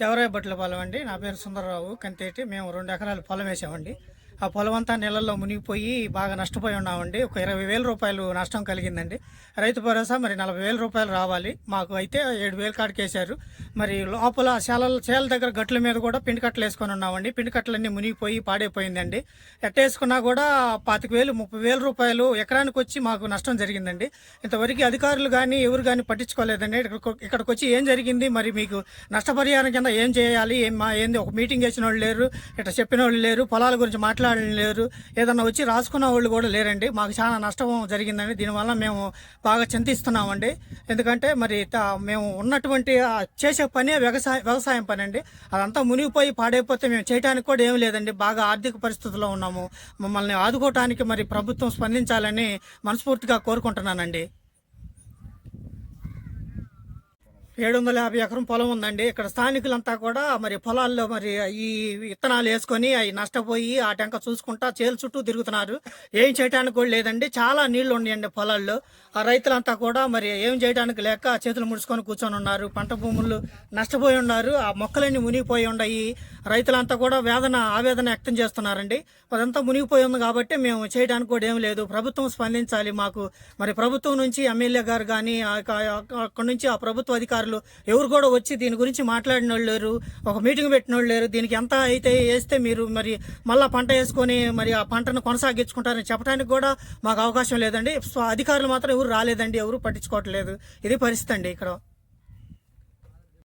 దేవరాయ బట్ల పొలం అండి. నా పేరు సుందరరావు. కంతేటి. మేము రెండు ఎకరాల పొలం వేసామండి. ఆ పొలం అంతా నీళ్ళల్లో మునిగిపోయి బాగా నష్టపోయి ఉన్నామండి. ఒక ఇరవై వేల రూపాయలు నష్టం కలిగిందండి. రైతు భరోసా మరి నలభై వేల రూపాయలు రావాలి. మాకు అయితే ఏడు వేలు కాడికేశారు. మరి లోపల చేలల చేల దగ్గర గట్ల మీద కూడా పిండి కట్టలు వేసుకొని ఉన్నామండి. పిండి కట్టలన్నీ మునిగిపోయి పాడైపోయిందండి. ఎట్టేసుకున్నా కూడా పాతిక వేలు ముప్పై వేల రూపాయలు ఎకరానికి వచ్చి మాకు నష్టం జరిగిందండి. ఇంతవరకు అధికారులు కానీ ఎవరు కానీ పట్టించుకోలేదండి. ఇక్కడికి వచ్చి ఏం జరిగింది? మరి మీకు నష్టపరిహారం కింద ఏం చేయాలి? ఏం మా ఏంది? ఒక మీటింగ్ వేసిన వాళ్ళు లేరు ఇట్లా చెప్పిన వాళ్ళు లేరు పొలాల గురించి మాట్లాడారు లేరు ఏదన్నా వచ్చి రాసుకున్న వాళ్ళు కూడా లేరండి. మాకు చాలా నష్టం జరిగిందండి. దీనివల్ల మేము బాగా చింతిస్తున్నామండి. ఎందుకంటే మరి త- మేము ఉన్నటువంటి చేసే పనే వ్యవసాయ వ్యవసాయం పని అండి అదంతా మునిగిపోయి పాడైపోతే మేము చేయడానికి కూడా ఏం లేదండి. బాగా ఆర్థిక పరిస్థితుల్లో ఉన్నాము. మమ్మల్ని ఆదుకోవటానికి మరి ప్రభుత్వం స్పందించాలని మనస్ఫూర్తిగా కోరుకుంటున్నానండి. ఏడు వందల యాభై ఎకరం పొలం ఉందండి. ఇక్కడ స్థానికులంతా కూడా మరి పొలాల్లో మరి ఈ విత్తనాలు వేసుకొని అవి నష్టపోయి ఆ టెంక చూసుకుంటా చేలు చుట్టూ తిరుగుతున్నారు. ఏం చేయడానికి కూడా లేదండి. చాలా నీళ్ళు ఉన్నాయండి పొలాల్లో. ఆ రైతులంతా కూడా మరి ఏం చేయడానికి లేక చేతులు ముడుచుకొని కూర్చొని ఉన్నారు. పంట భూములు నష్టపోయి ఉన్నారు. ఆ మొక్కలన్నీ మునిగిపోయి ఉన్నాయి. రైతులంతా కూడా వేదన ఆవేదన వ్యక్తం చేస్తున్నారండి. అదంతా మునిగిపోయి ఉంది కాబట్టి మేము చేయడానికి కూడా ఏం లేదు. ప్రభుత్వం స్పందించాలి మాకు. మరి ప్రభుత్వం నుంచి ఎమ్మెల్యే గారు కానీ అక్కడ నుంచి ఆ ప్రభుత్వ అధికారులు ఎవరు కూడా వచ్చి దీని గురించి మాట్లాడిన వాళ్ళు లేరు. ఒక మీటింగ్ పెట్టిన వాళ్ళు లేరు. దీనికి ఎంత అయితే వేస్తే మీరు మరి మళ్ళా పంట వేసుకొని మరి ఆ పంటను కొనసాగించుకుంటారని చెప్పడానికి కూడా మాకు అవకాశం లేదండి. స్వ- అధికారులు మాత్రం ఎవరు రాలేదండి. ఎవరు పట్టించుకోవట్లేదు. ఇది పరిస్థితి అండి ఇక్కడ.